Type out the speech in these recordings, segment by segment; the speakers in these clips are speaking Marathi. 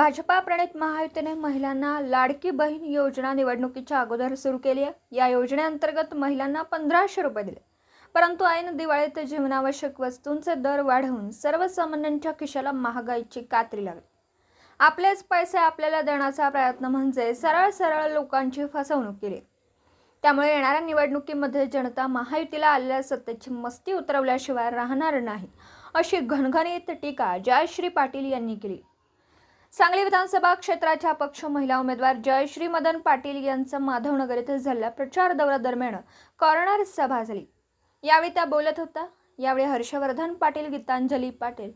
भाजपा प्रणित महायुतीने महिलांना लाडकी बहीण योजना निवडणुकीच्या अगोदर सुरू केली आहे. या योजनेअंतर्गत महिलांना पंधराशे रुपये दिले. परंतु आईनं दिवाळीत जीवनावश्यक वस्तूंचे दर वाढवून सर्वसामान्यांच्या खिशाला महागाईची कात्री लागली. आपलेच पैसे आपल्याला देण्याचा प्रयत्न म्हणजे सरळ सरळ लोकांची फसवणूक केली. त्यामुळे येणाऱ्या निवडणुकीमध्ये जनता महायुतीला आलेल्या सत्तेची मस्ती उतरवल्याशिवाय राहणार नाही अशी घणघणीत टीका जयश्री पाटील यांनी केली. सांगली विधानसभा क्षेत्राच्या अपक्ष महिला उमेदवार जयश्री मदन पाटील यांचं माधवनगर येथे झालेल्या प्रचार दौऱ्यादरम्यान कॉर्नर सभा झाली. यावेळी त्या बोलत होत्या. यावेळी हर्षवर्धन पाटील गीतांजली पाटील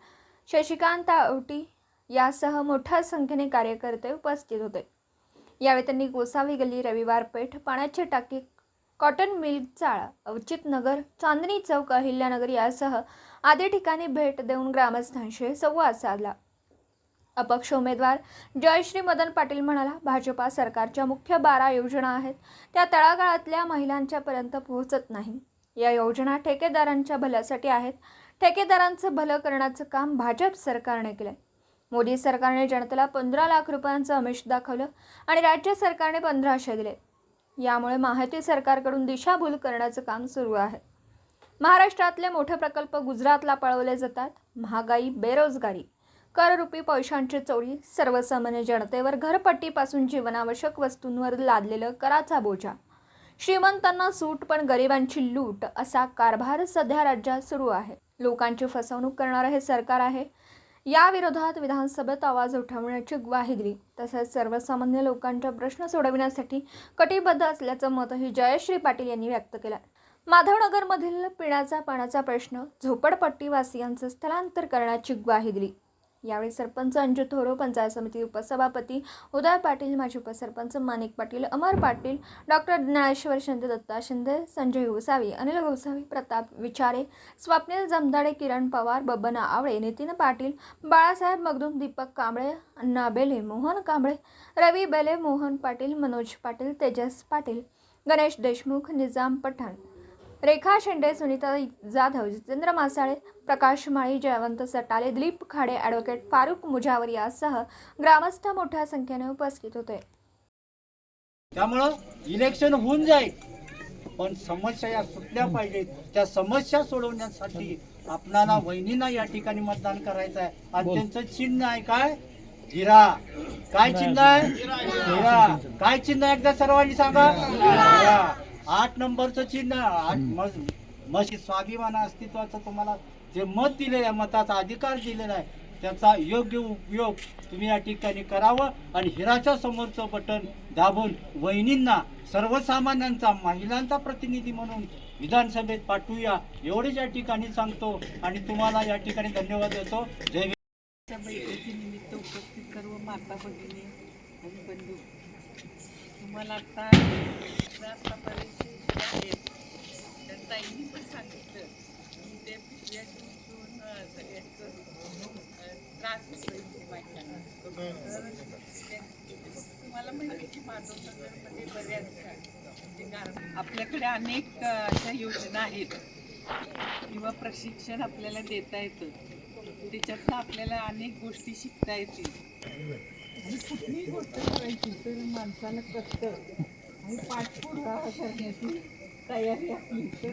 शशिकांत आवटी यासह मोठ्या संख्येने कार्यकर्ते उपस्थित होते. यावेळी त्यांनी गोसावी गल्ली रविवार पेठ पाण्याची टाकी कॉटन मिल चाळा अवचित नगर चांदणी चौक अहिल्यानगर यासह आदी ठिकाणी भेट देऊन ग्रामस्थांशी संवाद साधला. अपक्ष उमेदवार जयश्री मदन पाटील म्हणाला भाजपा सरकारच्या मुख्य बारा योजना आहेत. त्या तळागाळातल्या महिलांच्यापर्यंत पोहोचत नाही. या योजना ठेकेदारांच्या भल्यासाठी आहेत. ठेकेदारांचं भलं करण्याचं काम भाजप सरकारने केलंय. मोदी सरकारने जनतेला पंधरा लाख रुपयांचं अमिष दाखवलं आणि राज्य सरकारने पंधराशे दिले. यामुळे माहिती सरकारकडून दिशाभूल करण्याचं काम सुरू आहे. महाराष्ट्रातले मोठे प्रकल्प गुजरातला पळवले जातात. महागाई बेरोजगारी कररूपी पैशांची चोरी सर्वसामान्य जनतेवर घरपट्टीपासून जीवनावश्यक वस्तूंवर लादलेलं कराचा बोजा. श्रीमंतांना सूट पण गरिबांची लूट असा कारभार सध्या राज्यात सुरू आहे. लोकांची फसवणूक करणारं हे सरकार आहे. या विरोधात विधानसभेत आवाज उठवण्याची ग्वाही दिली तसेच सर्वसामान्य लोकांच्या प्रश्न सोडविण्यासाठी कटिबद्ध असल्याचं मतही जयश्री पाटील यांनी व्यक्त केलं. माधवनगरमधील पिण्याचा पाण्याचा प्रश्न झोपडपट्टीवासियांचं स्थलांतर करण्याची ग्वाही दिली यावेळी सरपंच अंजू थोरो पंचायत समिती उपसभापती उदय पाटील माजी उपसरपंच माणिक पाटील अमर पाटील डॉक्टर ज्ञानेश्वर शिंदे दत्ता शिंदे संजय गोसावी अनिल गोसावी प्रताप विचारे स्वप्नील जमदाडे किरण पवार बबना आवळे नितीन पाटील बाळासाहेब मगदूम दीपक कांबळे अण्णा बेले मोहन कांबळे रवी बेले मोहन पाटील मनोज पाटील तेजस पाटील गणेश देशमुख निजाम पठाण रेखा शेंडे सुनीता जाधव जितेंद्र मासाळे प्रकाश माळी जयवंत सटाले दिलीप खाडे ॲडव्होकेट फारुख मुजावर यासह ग्रामस्थ मोठ्या संख्येने उपस्थित होते. त्यामुळं इलेक्शन होऊन जाईल. पण समस्या या सुटल्या पाहिजेत. त्या समस्या सोडवण्यासाठी आपणाला वहिनींना या ठिकाणी मतदान करायचं आहे. आणि त्यांचं चिन्ह आहे काय? हिरा काय चिन्ह आहे? हिरा काय चिन्ह आहे? एकदा सर्वांनी सांगा. हिरा आठ नंबरचं चिन्ह आठ म- मशी स्वाभिमान अस्तित्वाचं तुम्हाला जे मत दिलेलं आहे मताचा अधिकार दिलेला आहे त्याचा योग्य उपयोग तुम्ही या ठिकाणी करावं आणि हिराच्या समोरचं बटन दाबून वहिनींना सर्वसामान्यांचा महिलांचा प्रतिनिधी म्हणून विधानसभेत पाठवूया. एवढेच या ठिकाणी सांगतो आणि तुम्हाला या ठिकाणी धन्यवाद देतो. जय बैठकीनिमित्त उपस्थित सर्व माता भगिनी आणि बंधू तुम्हाला आता त्या पण सांगितलं की ते पिशव्या घेऊन सगळ्यांचं त्रास होतोय इथे बायकांना तर तुम्हाला माहिती की माधवनगरमध्ये बऱ्याचशा म्हणजे गार- आपल्याकडे अनेक अशा योजना आहेत. किंवा प्रशिक्षण आपल्याला देता येतं. त्याच्यातनं आपल्याला अनेक गोष्टी शिकता येतील. आणि कुठलीही गोष्ट करायची तर माणसाला कष्ट आणि पाठपुरावा करण्याची तयारी असली तर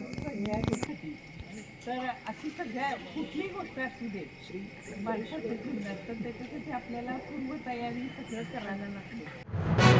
तर अशी सगळ्या कुठली गोष्ट असू दे माणसाच्या जीवनात तर त्याच्यासाठी आपल्याला पूर्व तयारी सगळं करायला लागते.